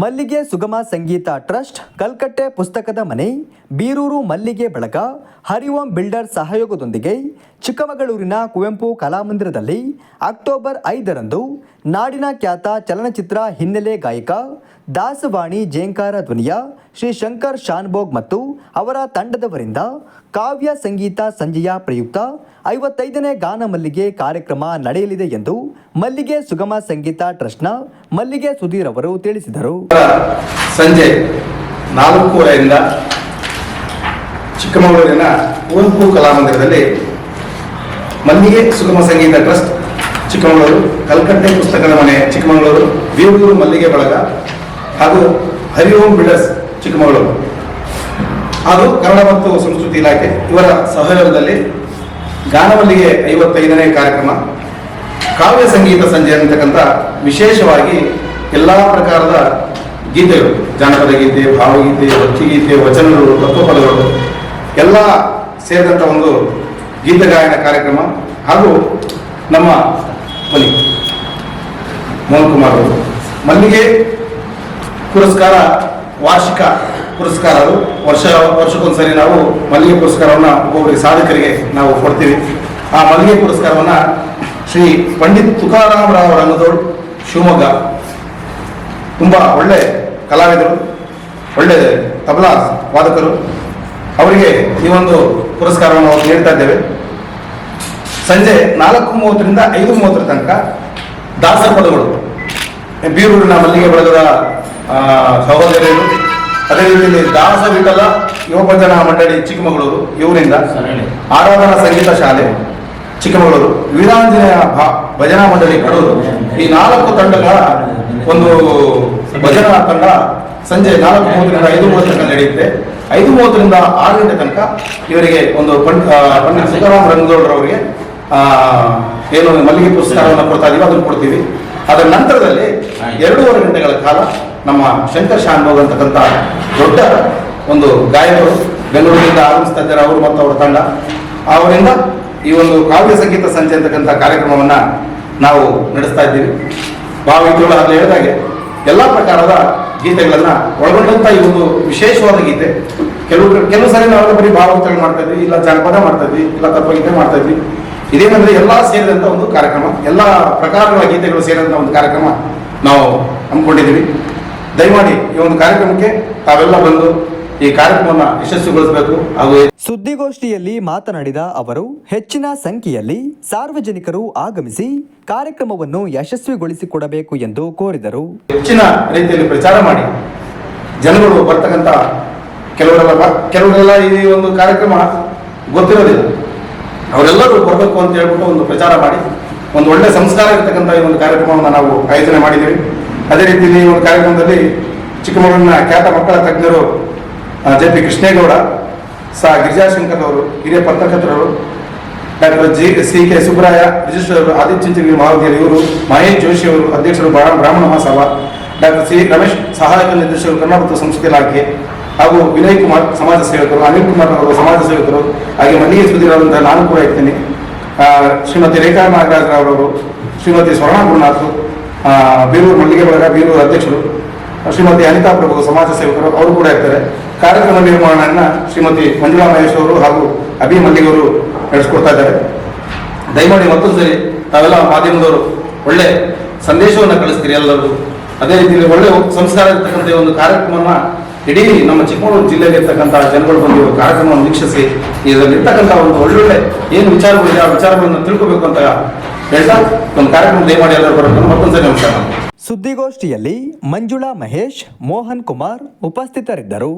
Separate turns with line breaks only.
ಮಲ್ಲಿಗೆ ಸುಗಮ ಸಂಗೀತ ಟ್ರಸ್ಟ್, ಕಲ್ಕಟ್ಟೆ ಪುಸ್ತಕದ ಮನೆ, ಬೀರೂರು ಮಲ್ಲಿಗೆ ಬಳಗ, ಹರಿಓಂ ಬಿಲ್ಡರ್ ಸಹಯೋಗದೊಂದಿಗೆ ಚಿಕ್ಕಮಗಳೂರಿನ ಕುವೆಂಪು ಕಲಾಮಂದಿರದಲ್ಲಿ ಅಕ್ಟೋಬರ್ ಐದರಂದು ನಾಡಿನ ಖ್ಯಾತ ಚಲನಚಿತ್ರ ಹಿನ್ನೆಲೆ ಗಾಯಕ ದಾಸವಾಣಿ ಜೇಂಕಾರ ಧ್ವನಿಯ ಶ್ರೀ ಶಂಕರ್ ಶಾನ್ಭೋಗ್ ಮತ್ತು ಅವರ ತಂಡದವರಿಂದ ಕಾವ್ಯ ಸಂಗೀತ ಸಂಜೆಯ ಪ್ರಯುಕ್ತ ಐವತ್ತೈದನೇ ಗಾನ ಮಲ್ಲಿಗೆ ಕಾರ್ಯಕ್ರಮ ನಡೆಯಲಿದೆ ಎಂದು ಮಲ್ಲಿಗೆ ಸುಗಮ ಸಂಗೀತ ಟ್ರಸ್ಟ್ನ ಮಲ್ಲಿಗೆ ಸುಧೀರ್ ಅವರು ತಿಳಿಸಿದರು.
ಸಂಜೆ ನಾಲ್ಕೂವರೆಯಿಂದ ಚಿಕ್ಕಮಗಳೂರಿನ ಕುವೆಂಪು ಕಲಾಮಂದಿರದಲ್ಲಿ ಮಲ್ಲಿಗೆ ಸುಗಮ ಸಂಗೀತ ಟ್ರಸ್ಟ್ ಚಿಕ್ಕಮಗಳೂರು, ಕಲ್ಕಟ್ಟೆ ಪುಸ್ತಕದ ಮನೆ ಚಿಕ್ಕಮಗಳೂರು ಬೀರೂರು ಮಲ್ಲಿಗೆ ಬಳಗ ಹಾಗೂ ಹರಿಓಂ ಬಿಲ್ಡರ್ಸ್ ಚಿಕ್ಕಮಗಳೂರು. ಅದು ಕನ್ನಡ ಮತ್ತು ಸಂಸ್ಕೃತಿ ಇಲಾಖೆ. ಇವರ ಸಹಯೋಗದಲ್ಲಿ ಗಾನವಲ್ಲಿಗೆ ಐವತ್ತೈದನೇ ಕಾರ್ಯಕ್ರಮ, ಕಾವ್ಯ ಸಂಗೀತ ಸಂಜೆ ಅಂತಕ್ಕಂಥ ವಿಶೇಷವಾಗಿ ಎಲ್ಲ ಪ್ರಕಾರದ ಗೀತೆಗಳು, ಜಾನಪದ ಗೀತೆ, ಭಾವಗೀತೆ, ಭಕ್ತಿಗೀತೆ, ವಚನಗಳು ತತ್ವಪದಗಳು ಎಲ್ಲ ಸೇರಿದಂಥ ಒಂದು ಗೀತ ಗಾಯನ ಕಾರ್ಯಕ್ರಮ ಹಾಗೂ ನಮ್ಮ ಮಲ್ಲಿ, ಮೋಹನ್ ಕುಮಾರ್ ಅವರು. ಮಲ್ಲಿಗೆ ಪುರಸ್ಕಾರ ವಾರ್ಷಿಕ ಪುರಸ್ಕಾರ ಅದು ವರ್ಷ, ವರ್ಷಕ್ಕೊಂದ್ಸರಿ ನಾವು ಮಲ್ಲಿಗೆ ಪುರಸ್ಕಾರವನ್ನು ಒಬ್ಬೊಬ್ಬರಿಗೆ ಸಾಧಕರಿಗೆ ನಾವು ಕೊಡ್ತೀವಿ. ಆ ಮಲ್ಲಿಗೆ ಪುರಸ್ಕಾರವನ್ನು ಶ್ರೀ ಪಂಡಿತ್ ತುಕಾರಾಮರಾವ್ ರಂಗದೋಳ್, ಶಿವಮೊಗ್ಗ, ತುಂಬ ಒಳ್ಳೆ ಕಲಾವಿದರು, ಒಳ್ಳೆ ತಬಲಾ ವಾದಕರು, ಅವರಿಗೆ ಈ ಒಂದು ಪುರಸ್ಕಾರವನ್ನು ನಾವು ನೀಡ್ತಾ ಇದ್ದೇವೆ. ಸಂಜೆ ನಾಲ್ಕು ಮೂವತ್ತರಿಂದ ಐದು ಮೂವತ್ತರ ತನಕ ದಾಸರ ಪದಗಳು. ಬೀರೂರಿನ ಮಲ್ಲಿಗೆ ಬಳಗದ ಸಹೋದರಿಯರು ಅದೇ ರೀತಿಯಲ್ಲಿ ದಾಸ ವಿಠಲ ಯುವಭಜನ ಮಂಡಳಿ ಚಿಕ್ಕಮಗಳೂರು ಇವರಿಂದ ಆರಾಧನಾ ಸಂಗೀತ ಶಾಲೆ ಚಿಕ್ಕಮಗಳೂರು ವೀರಾಂಜನೇಯ ಭಜನಾ ಮಂಡಳಿ ಕಡೂರು. ಈ ನಾಲ್ಕು ತಂಡಗಳ ಒಂದು ಭಜನಾ ತಂಡ ಸಂಜೆ ನಾಲ್ಕು ಮೂವತ್ತರಿಂದ ಐದು ಮೂವತ್ತು ತನಕ ನಡೆಯುತ್ತೆ. ಐದು ಮೂವತ್ತರಿಂದ ಆರು ಗಂಟೆ ತನಕ ಇವರಿಗೆ ಒಂದು ಪಂಡ್ ಆ, ಪಂಡಿತ್ ಸಿದ್ದರಾಮ ರಂಗದೌಡರವರಿಗೆ ಏನು ಮಲ್ಲಿಗೆ ಪುರಸ್ಕಾರವನ್ನು ಕೊಡ್ತಾ ಇದೀವಿ ಅದನ್ನು ಕೊಡ್ತೀವಿ. ಅದರ ನಂತರದಲ್ಲಿ ಎರಡೂವರೆ ಗಂಟೆಗಳ ಕಾಲ ನಮ್ಮ ಶಂಕರ್ ಶಾನ್ಭೋಗ್ ಅಂತಕ್ಕಂಥ ದೊಡ್ಡ ಒಂದು ಗಾಯಕರು ಬೆಂಗಳೂರಿನಿಂದ ಆಗಮಿಸ್ತಾ ಇದ್ದಾರೆ ಅವರು ಮತ್ತು ಅವರ ತಂಡ. ಅವರಿಂದ ಈ ಒಂದು ಕಾವ್ಯ ಸಂಗೀತ ಸಂಜೆ ಅಂತಕ್ಕಂಥ ಕಾರ್ಯಕ್ರಮವನ್ನು ನಾವು ನಡೆಸ್ತಾ ಇದ್ದೀವಿ. ಭಾವಗೀತೆಗಳು ಹೇಳಿದ ಹೇಳಿದಾಗೆ ಎಲ್ಲ ಪ್ರಕಾರದ ಗೀತೆಗಳನ್ನು ಒಳಗೊಂಡಂಥ ಈ ಒಂದು ವಿಶೇಷವಾದ ಗೀತೆ. ಕೆಲವು ಕೆಲವು ಸರಿ ನಾವು ಬರೀ ಭಾವಗೀತೆಗಳು ಮಾಡ್ತಾ ಇದ್ವಿ, ಇಲ್ಲ ಜಾನಪದ ಮಾಡ್ತಾ ಇದ್ವಿ, ಇಲ್ಲ ತತ್ವಗೀತೆ ಮಾಡ್ತಾ ಇದ್ವಿ. ಇದೇನಂದ್ರೆ ಎಲ್ಲ ಸೇರಿದಂತ ಒಂದು ಕಾರ್ಯಕ್ರಮ ಎಲ್ಲ ಪ್ರಕಾರಗಳ ಗೀತೆಗಳು ಸೇರಿದಂತ ಒಂದು ಕಾರ್ಯಕ್ರಮ ನಾವು ಹಮ್ಮಿಕೊಂಡಿದ್ದೀವಿ. ದಯಮಾಡಿ ಈ ಒಂದು ಕಾರ್ಯಕ್ರಮಕ್ಕೆ ತಾವೆಲ್ಲ ಬಂದು ಈ ಕಾರ್ಯಕ್ರಮವನ್ನು ಯಶಸ್ವಿಗೊಳಿಸಬೇಕು ಹಾಗೂ
ಸುದ್ದಿಗೋಷ್ಠಿಯಲ್ಲಿ ಮಾತನಾಡಿದ ಅವರು ಹೆಚ್ಚಿನ ಸಂಖ್ಯೆಯಲ್ಲಿ ಸಾರ್ವಜನಿಕರು ಆಗಮಿಸಿ ಕಾರ್ಯಕ್ರಮವನ್ನು ಯಶಸ್ವಿಗೊಳಿಸಿಕೊಡಬೇಕು ಎಂದು ಕೋರಿದರು.
ಹೆಚ್ಚಿನ ರೀತಿಯಲ್ಲಿ ಪ್ರಚಾರ ಮಾಡಿ ಜನಗಳು ಬರ್ತಕ್ಕಂಥ ಕೆಲವರೆಲ್ಲ ಕೆಲವರೆಲ್ಲ ಈ ಒಂದು ಕಾರ್ಯಕ್ರಮ ಗೊತ್ತಿರೋದಿಲ್ಲ. ಅವರೆಲ್ಲರೂ ಬರಬೇಕು ಅಂತ ಹೇಳ್ಬಿಟ್ಟು ಒಂದು ಪ್ರಚಾರ ಮಾಡಿ, ಒಂದು ಒಳ್ಳೆ ಸಂಸ್ಕಾರ ಇರತಕ್ಕಂಥ ಈ ಒಂದು ಕಾರ್ಯಕ್ರಮವನ್ನು ನಾವು ಆಯೋಜನೆ ಮಾಡಿದ್ದೀವಿ. ಅದೇ ರೀತಿಯಲ್ಲಿ ಈ ಒಂದು ಕಾರ್ಯಕ್ರಮದಲ್ಲಿ ಚಿಕ್ಕಮಗಳೂರಿನ ಖ್ಯಾತ ಮಕ್ಕಳ ತಜ್ಞರು ಜೆ ಪಿ ಕೃಷ್ಣೇಗೌಡ, ಸಾ ಗಿರಿಜಾಶಂಕರ್ ಅವರು, ಹಿರಿಯ ಪತ್ರಕರ್ತರು, doctor G, C K Subraya register ಅವರು, ಆದಿತ್ಯ ಚಿಂಚಿ ಮಹಾವಿದ್ಯಾಲಯ ಇವರು, ಮಹೇಶ್ ಜೋಶಿ ಅವರು, ಅಧ್ಯಕ್ಷರು ಬ್ರಾ- ಬ್ರಾಹ್ಮಣ ಮಹಾಸಭಾ, ಡಾಕ್ಟರ್ ಸಿ ರಮೇಶ್, ಸಹಾಯಕ ನಿರ್ದೇಶಕರು ಕನ್ನಡ ಮತ್ತು ಸಂಸ್ಕೃತಿ ಇಲಾಖೆ ಹಾಗೂ ವಿನಯ್ ಕುಮಾರ್ ಸಮಾಜ ಸೇವಕರು, ಅನಿಲ್ ಕುಮಾರ್ ಅವರು ಸಮಾಜ ಸೇವಕರು, ಹಾಗೆ ಮಲ್ಲಿಗೆ ಸುಧೀರವರಂತ ನಾನು ಕೂಡ ಇರ್ತೇನೆ. ಶ್ರೀಮತಿ ರೇಖಾ ನಾಗರಾಜ್ ಅವರು, ಶ್ರೀಮತಿ ಸ್ವರ್ಣ ಗುರುನಾಥ್ ಬೀರೂರು ಮಲ್ಲಿಗೆ ಬಳಗ, ಬೀರೂರು ಅಧ್ಯಕ್ಷರು, ಶ್ರೀಮತಿ ಅನಿತಾ ಪ್ರಭು ಸಮಾಜ ಸೇವಕರು ಅವರು ಕೂಡ ಇರ್ತಾರೆ. ಕಾರ್ಯಕ್ರಮ ನಿರ್ಮಾಣವನ್ನು ಶ್ರೀಮತಿ ಮಂಜುಳಾ ಮಹೇಶ್ ಅವರು ಹಾಗೂ ಅಭಿ ಮಲ್ಲಿಗೆ ಅವರು ನಡೆಸ್ಕೊಡ್ತಾ ಇದ್ದಾರೆ. ದಯಮಾಡಿ ಮತ್ತೊಂದು ಸರಿ ತಾವೆಲ್ಲ ಮಾಧ್ಯಮದವರು ಒಳ್ಳೆ ಸಂದೇಶವನ್ನು ಕಳಿಸ್ತೀರಿ ಎಲ್ಲರೂ ಅದೇ ರೀತಿಯಲ್ಲಿ ಒಳ್ಳೆ ಸಂಸ್ಕಾರ ಇರ್ತಕ್ಕಂಥ ಒಂದು ಕಾರ್ಯಕ್ರಮವನ್ನ ಇಡೀ ನಮ್ಮ ಚಿಕ್ಕಮಗಳೂರು ಜಿಲ್ಲೆಯಲ್ಲಿ ಇರ್ತಕ್ಕಂಥ ಜನಗಳು ಬಂದು ಕಾರ್ಯಕ್ರಮವನ್ನು ವೀಕ್ಷಿಸಿ ಇದರಲ್ಲಿ ಇರ್ತಕ್ಕಂಥ ಒಂದು ಒಳ್ಳೊಳ್ಳೆ ಏನು ವಿಚಾರಗಳಿದೆ, ಆ ವಿಚಾರಗಳನ್ನು ತಿಳ್ಕೋಬೇಕು ಅಂತ ಹೇಳ್ತಾ ಒಂದು ಕಾರ್ಯಕ್ರಮ ದಯಮಾಡಿ ಎಲ್ಲರೂ ಬರೋದು ಮತ್ತೊಂದು ಸರಿ ನಮಸ್ಕಾರ.
ಸುದ್ದಿಗೋಷ್ಠಿಯಲ್ಲಿ ಮಂಜುಳಾ ಮಹೇಶ್, ಮೋಹನ್ ಕುಮಾರ್ ಉಪಸ್ಥಿತರಿದ್ದರು.